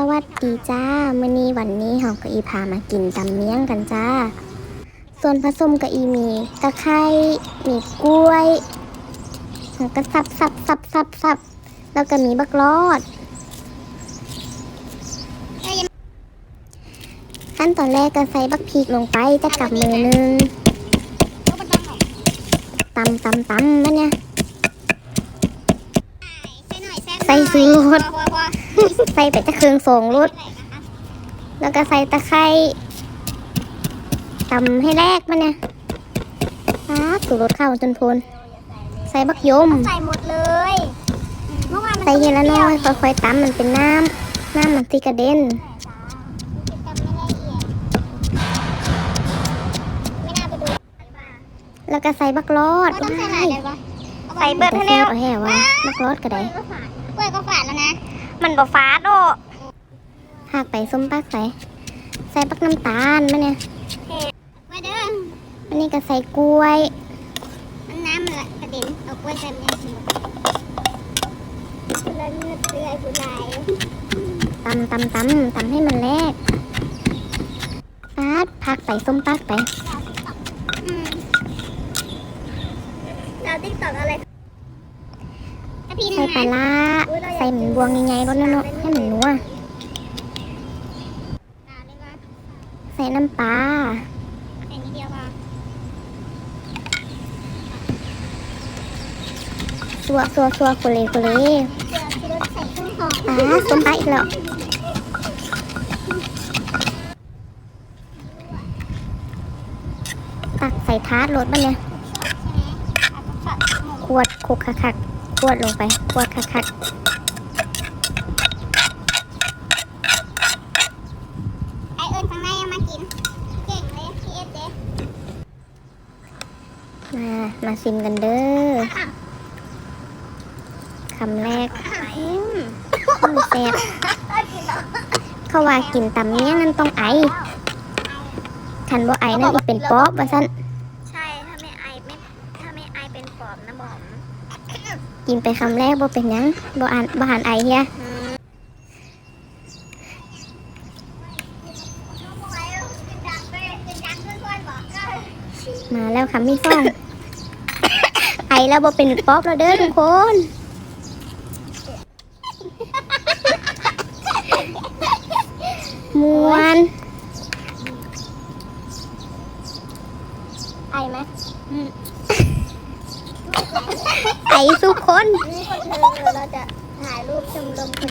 สวัสดีจ้ามื้อนี้วันนี้เฮาก็อีพามากินตำเมี่ยงกันจ้า ส่วนผสมก็อีมีตะไคร้มีกล้วยแล้วก็สับสับสับสับสับแล้วก็มีบักลอด ขั้นตอนแรกก็ใส่บักพริกลงไปจะกับมือหนึงตำตำตำมันเนี่ย ใส่ซีอิ๊วใส่ไปจะเครื่องสองรสแล้วก็ใส่ตะไคร้ตำให้แรกมันเนี่ยปาดสูรสข้าวจนพนใส่บักยม ใส่หมดเลยเมื่อวานมันใส่เยละน้อยค่อยๆตำมันเป็นน้ำน้ำมันสีกระเด็นไม่น่าไปดูแล้วก็ใส่บักลอดต้องใส่หลายเลยปะใส่เบิดแต่ให้แซ่แล้บวเอาแห่ว่าบักลอดก็ได้กล้วยก็ฝาด แล้วนะ มันบ่ฟ้าโดหากไปส้มปักใส่ ใส่บักน้ำตาลมันเนี่ยมาเด้ออันนี้ก็ใส่กล้วยมันน้ำมันละกระเด็นเอากล้วยใส่มันยังสิแล้วนี่เตือยผู้ชายตำตำตำตำให้มันแรกปาดพักไปส้มปักไปอืมเราติ๊กตอกอะไรถ้าพี่ ใส่นะปลาร้าใส่หมูบวงยังไงรสเนาะให้มันนัวใส่น้ำปลาใส่นิดเดียวพอสัวสัวสัวโคเลโคเลเดี๋ยวพี่รถใส่เครื่องหอมปลาส้มปลาอีกแล้วตักใส่ทาร์ตรสมันเนี่ยใช่ไหมเอาต้องช็อตหมูขวดคุกคักคักข วดลงไปขวดคักคักไอเอิญข้างในเอามากิน เก่งเลยพี่เอสเด้มา มาชิมกันเด้อคำแรกอืมอืมแซ่บเขาว่ากินตำเนี้ยนั่นต้องไอคันบ่ไอนั่นอีกเป็นป๊อบว่าซั่น ใช่ ถ้าไม่ไอไม่ ถ้าไม่ไอเป็นปอบนะบอม กินไปคำแรกบ่เป็นหยังบ่อ่านบ่หันไอเฮียมาแล้วคำที่สอง ไอแล้วบ่เป็นป๊อบแล้วเด้อทุกคนมวนไอไหม ไอสุกคน นี่ก็คือเราจะถ่ายรูปชมรม